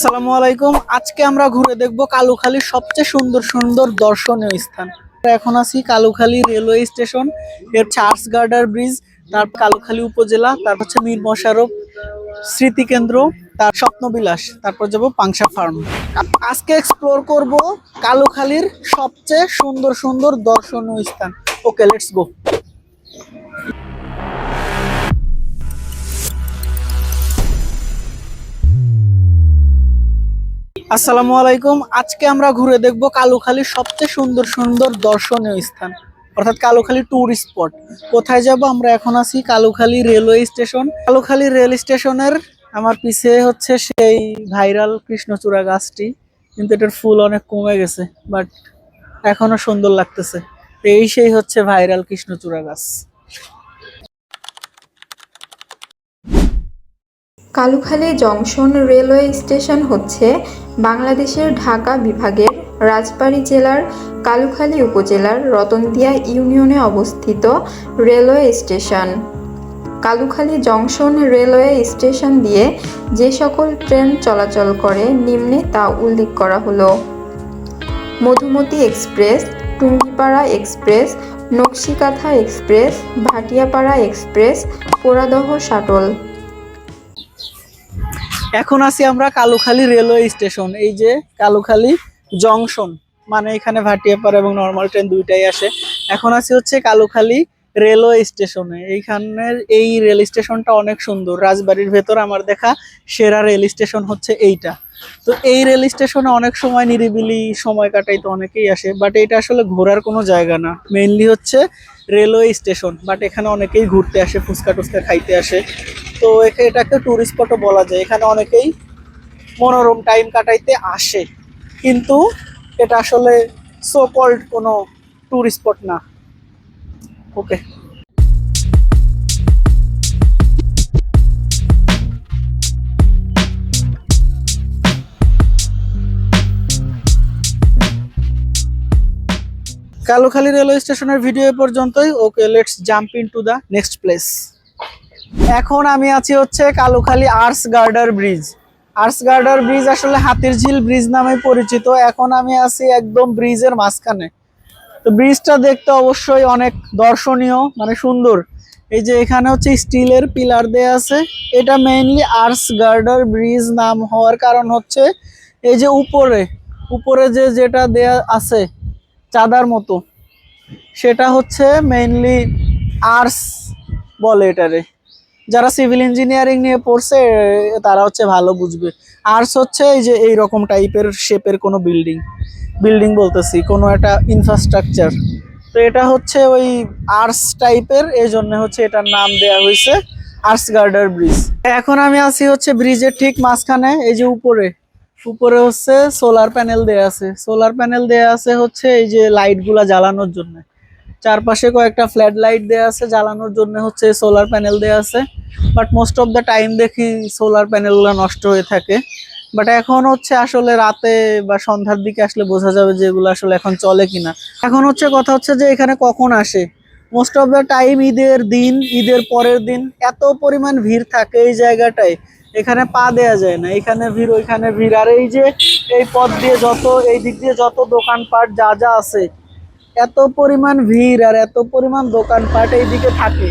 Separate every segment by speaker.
Speaker 1: আসসালামু আলাইকুম। আজকে আমরা ঘুরে দেখব কালুখালীর সবচেয়ে সুন্দর সুন্দর দর্শনীয় স্থান। এখন আছি কালুখালী রেলওয়ে স্টেশন। এর চার্চ গার্ডার ব্রিজ, তার কালুখালী উপজেলা তারপর হচ্ছে মীর মশারফ স্মৃতিকেন্দ্র, তার স্বপ্নবিলাস, তারপর যাব পাংশা ফার্ম। আজকে এক্সপ্লোর করব কালুখালীর সবচেয়ে সুন্দর সুন্দর দর্শনীয় স্থান। ওকে লেটস গো আসসালামু আলাইকুম। আজকে আমরা ঘুরে দেখব কালুখালীর সবচেয়ে সুন্দর সুন্দর দর্শনীয় স্থান, অর্থাৎ কালুখালী ট্যুর স্পট কোথায় যাব? আমরা এখন আছি Kalukhali railway station Kalukhali rail স্টেশনের আমার পিছে হচ্ছে সেই ভাইরাল কৃষ্ণচূড়া গাছটি, কিন্তু এটার ফুল অনেক কমে গেছে বাট এখনও সুন্দর লাগতেছে। এই সেই হচ্ছে ভাইরাল কৃষ্ণচূড়া গাছ।
Speaker 2: কালুখালী জংশন রেলওয়ে স্টেশন হচ্ছে বাংলাদেশের ঢাকা বিভাগের রাজবাড়ী জেলার কালুখালী উপজেলার রতনদিয়া ইউনিয়নে অবস্থিত railway station. Kalukhali junction railway station দিয়ে যে সকল ট্রেন চলাচল করে, নিম্নে তা উল্লেখ করা হলো। Madhumati express, Tungipara express, Nakshikatha express, Bhatiapara express, Poradah shuttle.
Speaker 1: এখন আছি আমরা কালুখালী রেলওয়ে স্টেশন, এই যে কালুখালী জংশন মানে এখানে ভাটিয়াপাড়া এবং নর্মাল ট্রেন দুইটাই আসে। এখন আছি হচ্ছে কালুখালী রেলওয়ে স্টেশনে, এইখানের এই রেল স্টেশনটা অনেক সুন্দর, রাজবাড়ির ভেতর আমার দেখা সেরা রেল স্টেশন হচ্ছে এইটা। তো এই রেল স্টেশনে অনেক সময় নিরিবিলি সময় কাটাইতে অনেকেই আসে, বাট এটা আসলে ঘোরার কোনো জায়গা না। মেইনলি হচ্ছে রেলওয়ে স্টেশন, বাট এখানে অনেকেই ঘুরতে আসে, ফুচকা টুচকা খাইতে আসে। তো এটাকে ট্যুরিস্ট স্পটও বলা যায়। এখানে অনেকেই মনোরম টাইম কাটাইতে আসে। কিন্তু এটা আসলে সো কল্ড কোনো ট্যুরিস্ট স্পট না। ওকে কালোখালী রেলওয়ে স্টেশনের ভিডিও পর্যন্তই। Okay let's jump into the next place এখন আমি আছি হচ্ছে Kalukhali arts girder bridge. Arts girder bridge আসলে হাতির ঝিল ব্রিজ নামে পরিচিত। এখন আমি আছি একদম ব্রিজের মাঝখানে। তো ব্রিজটা দেখতে অবশ্যই অনেক দর্শনীয় মানে সুন্দর। এই যে এখানে হচ্ছে স্টিলের পিলার দেয়া আছে। এটা মেইনলি আর্টস গার্ডার ব্রিজ নাম হওয়ার কারণ হচ্ছে এই যে উপরে উপরে যে যেটা দেয়া আছে চাঁদার মতো, সেটা হচ্ছে মেইনলি আর্টস বলে এটারে। যারা সিভিল ইঞ্জিনিয়ারিং নিয়ে পড়ছে, তারা হচ্ছে ভালো বুঝবে। আর্টস হচ্ছে এই যে এই রকম টাইপের শেপের কোনো বিল্ডিং বিল্ডিং বলতেছি, কোনো একটা ইনফ্রাস্ট্রাকচার তো এটা হচ্ছে ওই আর্টস টাইপের এই জন্য হচ্ছে এটার নাম দেয়া হয়েছে আর্টস গার্ডার ব্রিজ এখন আমি আছি হচ্ছে ব্রিজের ঠিক মাঝখানে, এই যে উপরে। উপরে হচ্ছে সোলার প্যানেল দেয়া আছে। সোলার প্যানেল দেয়া আছে হচ্ছে এই যে লাইটগুলা জ্বালানোর জন্য। চারপাশে কয়েকটা ফ্ল্যাট লাইট দেওয়া আছে, জ্বালানোর জন্য হচ্ছে সোলার প্যানেল দেওয়া আছে। But most of the time দেখি সোলার প্যানেলগুলো নষ্ট হয়ে থাকে। বাট এখন হচ্ছে আসলে রাতে বা সন্ধ্যার দিকে আসলে বোঝা যাবে যে এগুলো আসলে এখন চলে কিনা। এখন হচ্ছে কথা হচ্ছে যে এখানে কখন আসে? মোস্ট অফ দ্য টাইম ঈদের দিন, ঈদের পরের দিন এত পরিমাণ ভিড় থাকে এই জায়গাটায়। এখানে পা দেয়া যায় না, এখানে ভিড়, ওইখানে ভিড়। আর এই যে এই পথ দিয়ে যত, এই দিক দিয়ে যত দোকানপাট যা যা আছে এত পরিমাণ ভিড় আর এত পরিমাণ দোকানপাট এইদিকে থাকে,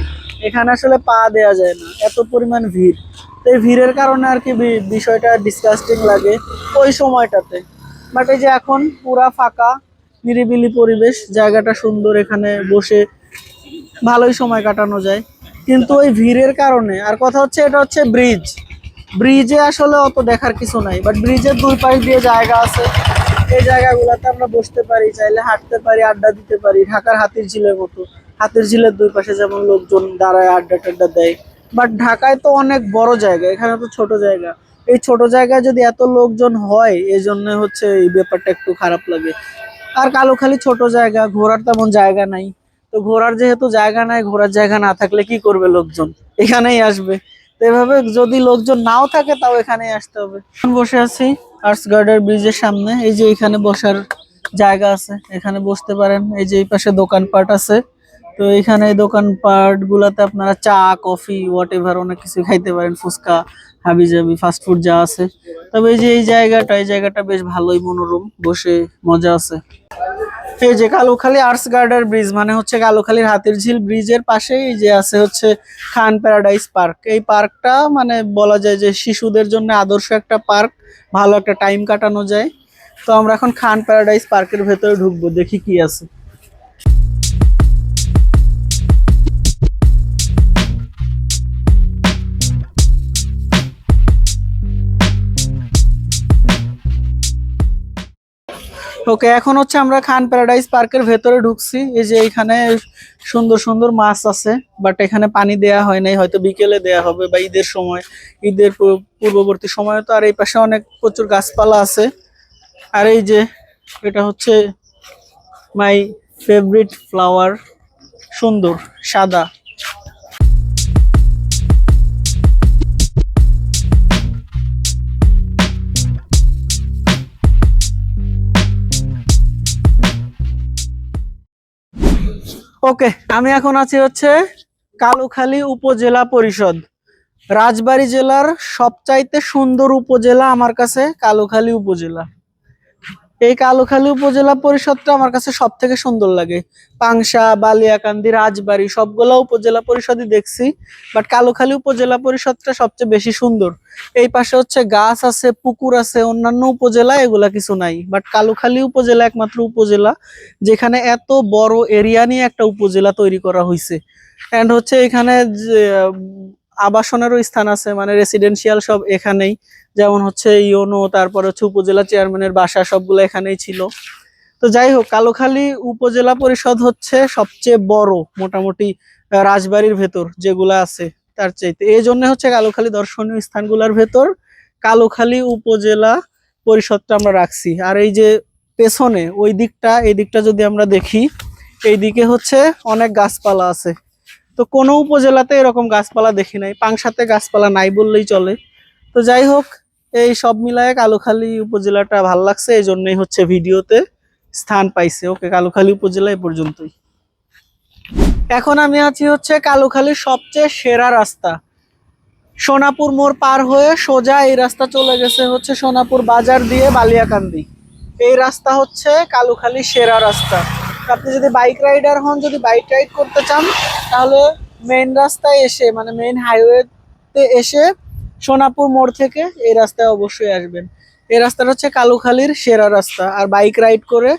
Speaker 1: এখানে আসলে পা দেয়া যায় না, এত পরিমাণ ভিড়। তো এই ভিড়ের কারণে আর কি বিষয়টা ডিসকাস্টিং লাগে ওই সময়টাতে। বাট এই যে এখন পুরা ফাঁকা, নিরিবিলি পরিবেশ, জায়গাটা সুন্দর, এখানে বসে ভালোই সময় কাটানো যায়। কিন্তু ওই ভিড়ের কারণে, আর কথা হচ্ছে এটা হচ্ছে ব্রিজ ব্রিজে আসলে অত দেখার কিছু নাই বাট ব্রিজের দুই পাশ দিয়ে জায়গা আছে। এই জায়গাগুলোতে আমরা বসতে পারি, চাইলে হাঁটতে পারি, আড্ডা দিতে পারি। ঢাকার হাতির ঝিলের মতো। হাতির ঝিলের দুই পাশে যেমন লোকজন দাঁড়ায়, আড্ডা টাড্ডা দেয়। বাট ঢাকায় তো অনেক বড় জায়গা, এখানে তো ছোট জায়গা। এই ছোট জায়গায় যদি এত লোকজন হয় এই জন্য হচ্ছে এই ব্যাপারটা একটু খারাপ লাগে। আর কালোখালি ছোট জায়গা, ঘোরার তেমন জায়গা নাই। তো ঘোরার যেহেতু জায়গা নাই, ঘোরার জায়গা না থাকলে কি করবে লোকজন? এখানেই আসবে। তো এভাবে যদি লোকজন নাও থাকে, তাও এখানেই আসতে হবে। বসে আছি। আর্টস গার্ডার ব্রিজের সামনে। এই যে এখানে বসার জায়গা আছে, এখানে বসতে পারেন। এই যে এই পাশে দোকানপাট আছে। তো এখানে দোকানপাট গুলাতে আপনারা চা, কফি হোয়াট এভার অনেক কিছু খাইতে পারেন। ফুচকা, হাবি জাবি ফাস্টফুড যা আছে। তবে এই যে এই জায়গাটা এই জায়গাটা বেশ ভালোই মনোরম, বসে মজা আছে। এই যে কালুখালী আর্টস গার্ডার ব্রিজ মানে হচ্ছে কালুখালীর হাতির ঝিল ব্রিজের পাশেই যে আছে হচ্ছে খান প্যারাডাইস পার্ক। এই পার্কটা মানে বলা যায় যে শিশুদের জন্য আদর্শ একটা পার্ক, ভালো একটা টাইম কাটানো যায়। তো আমরা এখন খান প্যারাডাইস পার্কের ভেতরে ঢুকবো, দেখি কি আছে। ওকে এখন হচ্ছে আমরা খান প্যারাডাইস পার্কের ভেতরে ঢুকছি। এই যে এখানে সুন্দর সুন্দর মাছ আছে বাট এখানে পানি দেয়া হয় নাই, হয়তো বিকেলে দেয়া হবে বা ঈদের সময়। ঈদের পূর্ব- পূর্ববর্তী সময় তো আর এই পাশে অনেক প্রচুর গাছপালা আছে। আর এই যে এটা হচ্ছে মাই ফেভারিট ফ্লাওয়ার সুন্দর, সাদা। ওকে, আমি এখন আছি হচ্ছে কালুখালী উপজেলা পরিষদ। রাজবাড়ী জেলার সবচাইতে সুন্দর উপজেলা আমার কাছে কালুখালী উপজেলা। এই কালুখালী উপজেলা পরিষদটা আমার কাছে সব থেকে সুন্দর লাগে। পাংশা, বালিয়াকান্দি, রাজবাড়ি, সবগুলা উপজেলা পরিষদই দেখছি বাট কালুখালী উপজেলা পরিষদটা সবচেয়ে বেশি সুন্দর। এই পাশে হচ্ছে গাছ আছে, পুকুর আছে, অন্যান্য উপজেলা এগুলা কিছু নাই বাট কালুখালী উপজেলা একমাত্র উপজেলা, যেখানে এত বড় এরিয়া নিয়ে একটা উপজেলা তৈরি করা হয়েছে এন্ড হচ্ছে এখানে আবাসনেরও স্থান আছে মানে রেসিডেন্সিয়াল সব এখানেই। যেমন হচ্ছে ইওনো, তারপর হচ্ছে উপজেলা চেয়ারম্যানের বাসা সবগুলো এখানেই ছিল। তো যাই হোক, কালোখালী উপজেলা পরিষদ হচ্ছে সবচেয়ে বড়, মোটামুটি রাজবাড়ির ভেতর যেগুলো আছে তার চাইতে। এই জন্য হচ্ছে কালোখালী দর্শনীয় স্থানগুলোর ভেতর কালোখালী উপজেলা পরিষদটা আমরা রাখছি। আর এই যে পেছনে, ওই দিকটা, এই দিকটা যদি আমরা দেখি, এই দিকে হচ্ছে অনেক গাছপালা আছে। তো কোনো উপজেলাতে এরকম গাছপালা দেখি নাই, পাংশাতে গাছপালা নাই বললেই চলে। তো যাই হোক, এই সব মিলায় কালুখালী উপজেলাটা ভালো লাগছে এই জন্যই হচ্ছে ভিডিওতে স্থান পাইছে। ওকে, কালুখালী উপজেলা এ পর্যন্তই। এখন আমি আছি হচ্ছে কালুখালীর সবচেয়ে সেরা রাস্তা। সোনাপুর মোড় পার হয়ে সোজা এই রাস্তা চলে গেছে হচ্ছে সোনাপুর বাজার দিয়ে বালিয়াকান্দি। এই রাস্তা হচ্ছে কালুখালী সেরা রাস্তা। আপনি যদি বাইক রাইডার হন, যদি বাইক রাইড করতে চান তাহলে মেইন রাস্তায় এসে মানে মেইন হাইওয়েতে এসে সোনাপুর মোড় থেকে এই রাস্তায় অবশ্যই আসবেন। এই রাস্তাটা হচ্ছে কালুখালীর সেরা রাস্তা, আর বাইক রাইড করে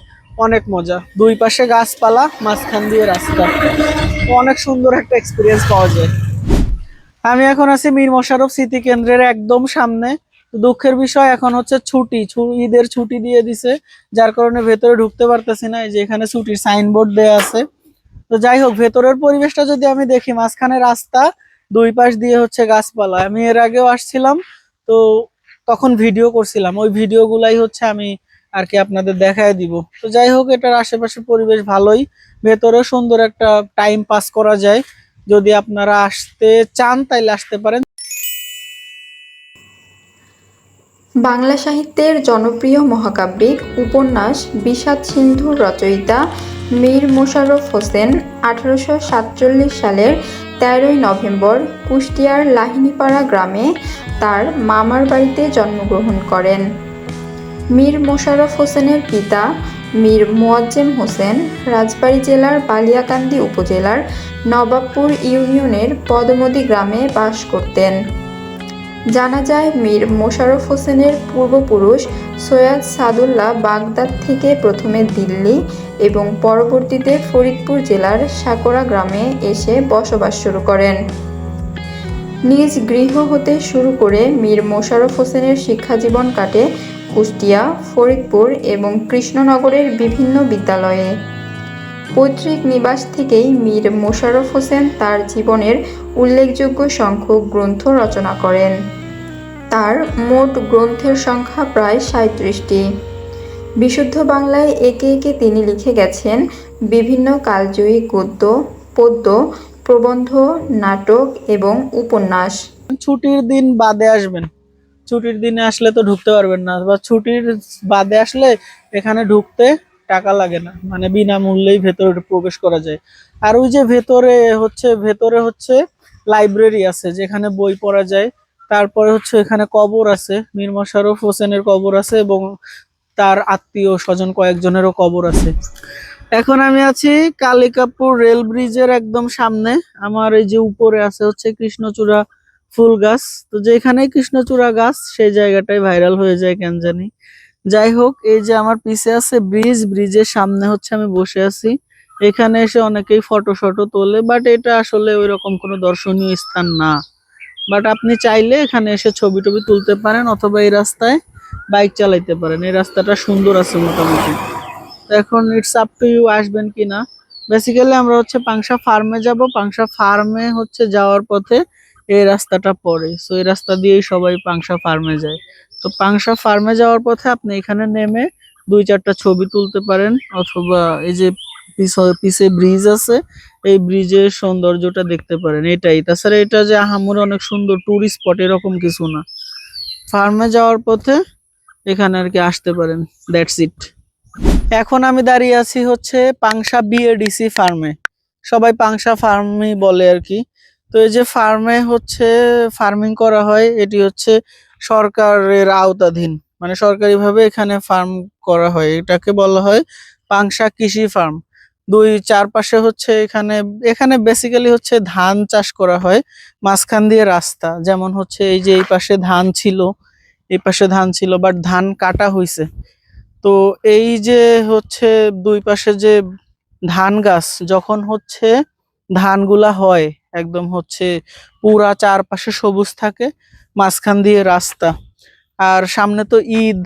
Speaker 1: অনেক মজা। দুই পাশে গাছপালা, মাঝখান দিয়ে রাস্তা। অনেক সুন্দর একটা এক্সপিরিয়েন্স পাওয়া যায়। আমি এখন আছি মীর মোশারফ স্মৃতি কেন্দ্রের একদম সামনে। দুঃখের বিষয় এখন হচ্ছে ছুটি ঈদের ছুটি দিয়ে দিছে, যার কারণে ভেতরে ঢুকতে পারতেছি না। এই যে এখানে ছুটির সাইনবোর্ড দেয়া আছে। তো যাই হোক, ভেতরের পরিবেশটা যদি আমি দেখি, মাঝখানে রাস্তা, দুই পাশ দিয়ে হচ্ছে গাছপালা। আমি এর আগেও আসছিলাম, তো তখন ভিডিও করছিলাম। ওই ভিডিও গুলাই হচ্ছে আমি আর কি আপনাদের দেখায় দিব। তো যাই হোক, এটার আশেপাশে পরিবেশ ভালোই। ভেতরে সুন্দর একটা টাইম পাস করা যায়। যদি আপনারা আসতে চান, তাইলে আসতে পারেন।
Speaker 2: বাংলা সাহিত্যের জনপ্রিয় মহাকাব্যিক উপন্যাস বিষাদ সিন্ধুর রচয়িতা মীর মোশাররফ হোসেন আঠারোশো সাতচল্লিশ সালের তেরোই নভেম্বর কুষ্টিয়ার লাহিনীপাড়া গ্রামে তার মামার বাড়িতে জন্মগ্রহণ করেন। মীর মোশাররফ হোসেনের পিতা মীর মোয়াজ্জেম হোসেন রাজবাড়ী জেলার বালিয়াকান্দি উপজেলার নবাবপুর ইউনিয়নের পদমদি গ্রামে বাস করতেন। জানা যায়, মীর মোশাররফ হোসেনের পূর্বপুরুষ সৈয়দ সাদুল্লাহ বাগদাদ থেকে প্রথমে দিল্লি এবং পরবর্তীতে ফরিদপুর জেলার সাকরা গ্রামে এসে বসবাস শুরু করেন। নিজ গৃহ হতে শুরু করে মীর মোশাররফ হোসেনের শিক্ষাজীবন কাটে কুষ্টিয়া, ফরিদপুর এবং কৃষ্ণনগরের বিভিন্ন বিদ্যালয়ে। পৈতৃক নিবাস থেকেই মীর মোশাররফ হোসেন তার জীবনের উল্লেখযোগ্য সংখ্যক গ্রন্থ রচনা করেন। তার মোট গ্রন্থের সংখ্যা প্রায় সাঁত্রিশটি বিশুদ্ধ বাংলায় একে একে তিনি লিখে গেছেন বিভিন্ন কালজয়ী গদ্য, পদ্য, প্রবন্ধ, নাটক এবং উপন্যাস।
Speaker 1: ছুটির দিন বাদে আসবেন। ছুটির দিনে আসলে তো ঢুকতে পারবেন না। বা ছুটির বাদে আসলে এখানে ঢুকতে টাকা লাগে না। মানে বিনামূল্যেই ভেতরে প্রবেশ করা যায়। আর ওই যে ভেতরে হচ্ছে ভেতরে হচ্ছে লাইব্রেরি আছে, যেখানে বই পড়া যায়। তারপরে হচ্ছে এখানে কবর আছে, মীর মশারফ হোসেনের কবর আছে এবং তার আত্মীয় স্বজন কয়েকজনেরও কবর আছে। এখন আমি আছি কালিকাপুর রেল ব্রিজের একদম সামনে। আমার এই যে উপরে আছে হচ্ছে কৃষ্ণচূড়া ফুল গাছ। তো যেখানেই কৃষ্ণচূড়া গাছ, সেই জায়গাটাই ভাইরাল হয়ে যায়, কেন জানি। যাই হোক, এই যে আমার পিছে আছে ব্রিজ, ব্রিজের সামনে হচ্ছে আমি বসে আছি। এখানে এসে অনেকেই ফটো শটো তোলে বাট এটা আসলে ওই রকম কোনো দর্শনীয় স্থান না। বাট আপনি চাইলে এখানে এসে ছবি টবি তুলতে পারেন, অথবা এই রাস্তায় বাইক চালাইতে পারেন। এই রাস্তাটা সুন্দর আছে মোটামুটি। এখন ইটস আপ টু ইউ আসবেন কিনা বেসিক্যালি আমরা হচ্ছে পাংশা ফার্মে যাব। পাংশা ফার্মে হচ্ছে যাওয়ার পথে এই রাস্তাটা পড়ে। সো এই রাস্তা দিয়েই সবাই পাংশা ফার্মে যায়। তো পাংশা ফার্মে যাওয়ার পথে আপনি এখানে নেমে দুই চারটা ছবি তুলতে পারেন অথবা এই যে পিছ- ব্রিজ আছে, এই ব্রিজের সৌন্দর্যটা দেখতে পারেন। এটাই। তাছাড়া এটা যে আহামরি অনেক সুন্দর টুরিস্ট স্পট এরকম কিছু না। ফার্মে যাওয়ার পথে এখানে আর কি আসতে পারেন। দ্যাটস ইট এখন আমি দাঁড়িয়ে আছি হচ্ছে পাংশা বিএডিসি ফার্মে। সবাই পাংশা ফার্মই বলে আর কি। তো এই যে ফার্মে হচ্ছে ফার্মিং করা হয়, এটি হচ্ছে সরকারের আওতাধীন। মানে সরকারিভাবে এখানে ফার্ম করা হয়। এটাকে বলা হয় পাংশা কৃষি ফার্ম দুই চারপাশে হচ্ছে এখানে এখানে বেসিক্যালি হচ্ছে ধান চাষ করা হয় মাঝখান দিয়ে রাস্তা। যেমন হচ্ছে এই যে এই পাশে ধান ছিল, এই পাশে ধান ছিল বাট ধান কাটা হইছে। তো এই যে হচ্ছে দুই পাশে যে ধান গাছ, যখন হচ্ছে ধানগুলা হয়, একদম হচ্ছে পুরা চারপাশে সবুজ থাকে, মাঝখান দিয়ে রাস্তা। আর সামনে তো ঈদ,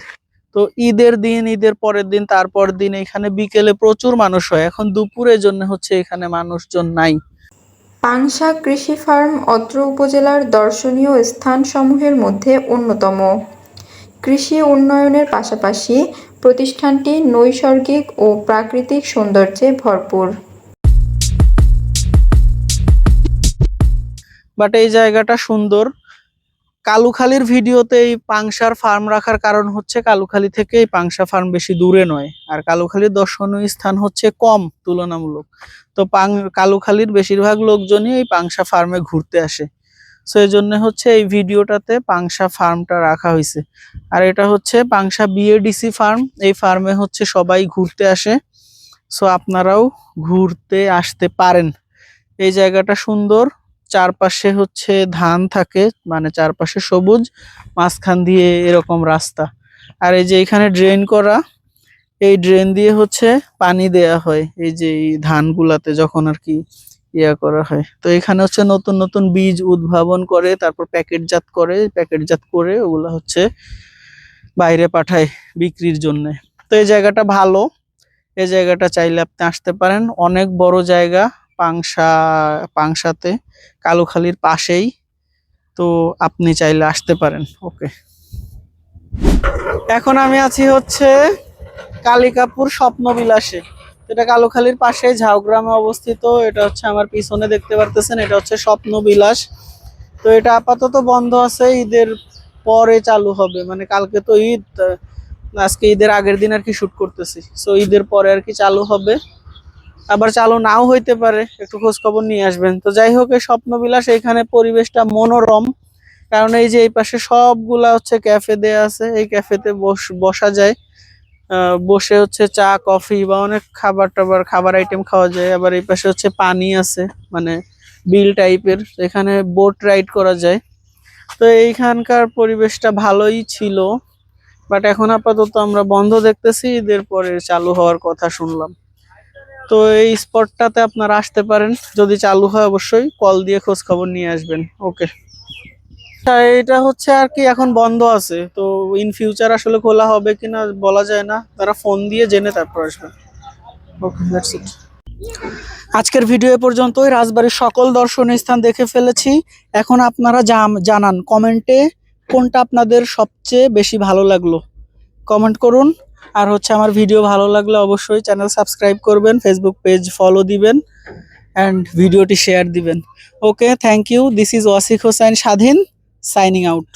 Speaker 1: তো ঈদের দিন, ঈদের পরের দিন, তারপর দিন এখানে বিকেলে প্রচুর মানুষ হয়। এখন দুপুরের জন্য হচ্ছে এখানে মানুষজন নাই।
Speaker 2: পাংশা কৃষি ফার্ম অত্র উপজেলার দর্শনীয় স্থানসমূহের মধ্যে অন্যতম। কৃষি উন্নয়নের পাশাপাশি প্রতিষ্ঠানটি নৈসর্গিক ও প্রাকৃতিক সৌন্দর্যে ভরপুর।
Speaker 1: বাট এই জায়গাটা সুন্দর। কালুখালীর ভিডিওতে এই পাংশার ফার্ম রাখার কারণ হচ্ছে কালুখালী থেকে এই পাংশা ফার্ম বেশি দূরে নয়। আর কালুখালীর দর্শনীয় স্থান হচ্ছে কম তুলনামূলক। তো পাং, কালুখালীর বেশিরভাগ লোকজনই এই পাংশা ফার্মে ঘুরতে আসে। সো এই জন্য হচ্ছে এই ভিডিওটাতে পাংশা ফার্মটা রাখা হয়েছে। আর এটা হচ্ছে পাংশা বিএডিসি ফার্ম এই ফার্মে হচ্ছে সবাই ঘুরতে আসে। সো আপনারাও ঘুরতে আসতে পারেন। এই জায়গাটা সুন্দর। চারপাশে হচ্ছে ধান থাকে মানে চারপাশে সবুজ, মাঝখান দিয়ে এরকম রাস্তা। আর এই যে এখানে ড্রেন করা, এই ড্রেন দিয়ে হচ্ছে পানি দেয়া হয়, এই যে এই ধানগুলাতে যখন আর কি ইয়া করা হয়। তো এখানে হচ্ছে নতুন নতুন বীজ উদ্ভাবন করে, তারপর প্যাকেটজাত করে প্যাকেটজাত করে ওগুলা হচ্ছে বাইরে পাঠায় বিক্রির জন্য। তো এই জায়গাটা ভালো, এই জায়গাটা চাইলে আপনি আসতে পারেন। অনেক বড় জায়গা, পাংশা, পাংশাতে। কালুখালীর পাশেই। তো আপনি চাইলে আসতে পারেন। ওকে এখন আমি আছি হচ্ছে কালিকাপুর স্বপ্নবিলাসে। এটা কালুখালীর পাশে ঝাউগ্রামে অবস্থিত। এটা হচ্ছে আমার পিছনে দেখতে পারতেছেন, এটা হচ্ছে স্বপ্নবিলাস। তো এটা আপাতত বন্ধ আছে, ঈদের পরে চালু হবে। মানে কালকে তো ঈদ আজকে ঈদের আগের দিন আর কি শুট করতেছি। সো ঈদের পরে আর কি চালু হবে। আবার চালু নাও হইতে পারে, একটু খোঁজ খবর নিয়ে আসবেন। তো যাই হোক, এই স্বপ্নবিলাস, এখানে পরিবেশটা মনোরম। কারণ এই যে এই পাশে সবগুলা হচ্ছে ক্যাফে দেয়া আছে, এই ক্যাফেতে বসা যায়। বসে হচ্ছে চা কফি বা অনেক খাবার টাবার, খাবার আইটেম খাওয়া যায়। আবার এই পাশে হচ্ছে পানি আছে মানে বিল টাইপের এখানে বোট রাইড করা যায়। তো এইখানকার পরিবেশটা ভালোই ছিল। বাট এখন আপাতত আমরা বন্ধ দেখতেছি, ঈদের পরে চালু হওয়ার কথা শুনলাম। তো এই স্পটটাতে আপনারা আসতে পারেন। যদি চালু হয় অবশ্যই কল দিয়ে খোঁজ খবর নিয়ে আসবেন। ওকে এটা হচ্ছে আর কি এখন বন্ধ আছে। তো ইন ফিউচার আসলে খোলা হবে কিনা বলা যায় না। তারা ফোন দিয়ে জেনে তারপর আসবে। ওকে দ্যাটস ইট আজকের ভিডিও পর্যন্তই। রাজবাড়ির সকল দর্শনীয় স্থান দেখে ফেলেছি। এখন আপনারা জানান কমেন্টে কোনটা আপনাদের সবচেয়ে বেশি ভালো লাগল। কমেন্ট করুন। আর হচ্ছে আমার ভিডিও ভালো লাগলে অবশ্যই চ্যানেল সাবস্ক্রাইব করবেন ফেসবুক পেজ ফলো দিবেন অ্যান্ড ভিডিওটি শেয়ার দিবেন। Okay thank you this is Wasik Hossain Swadhin signing out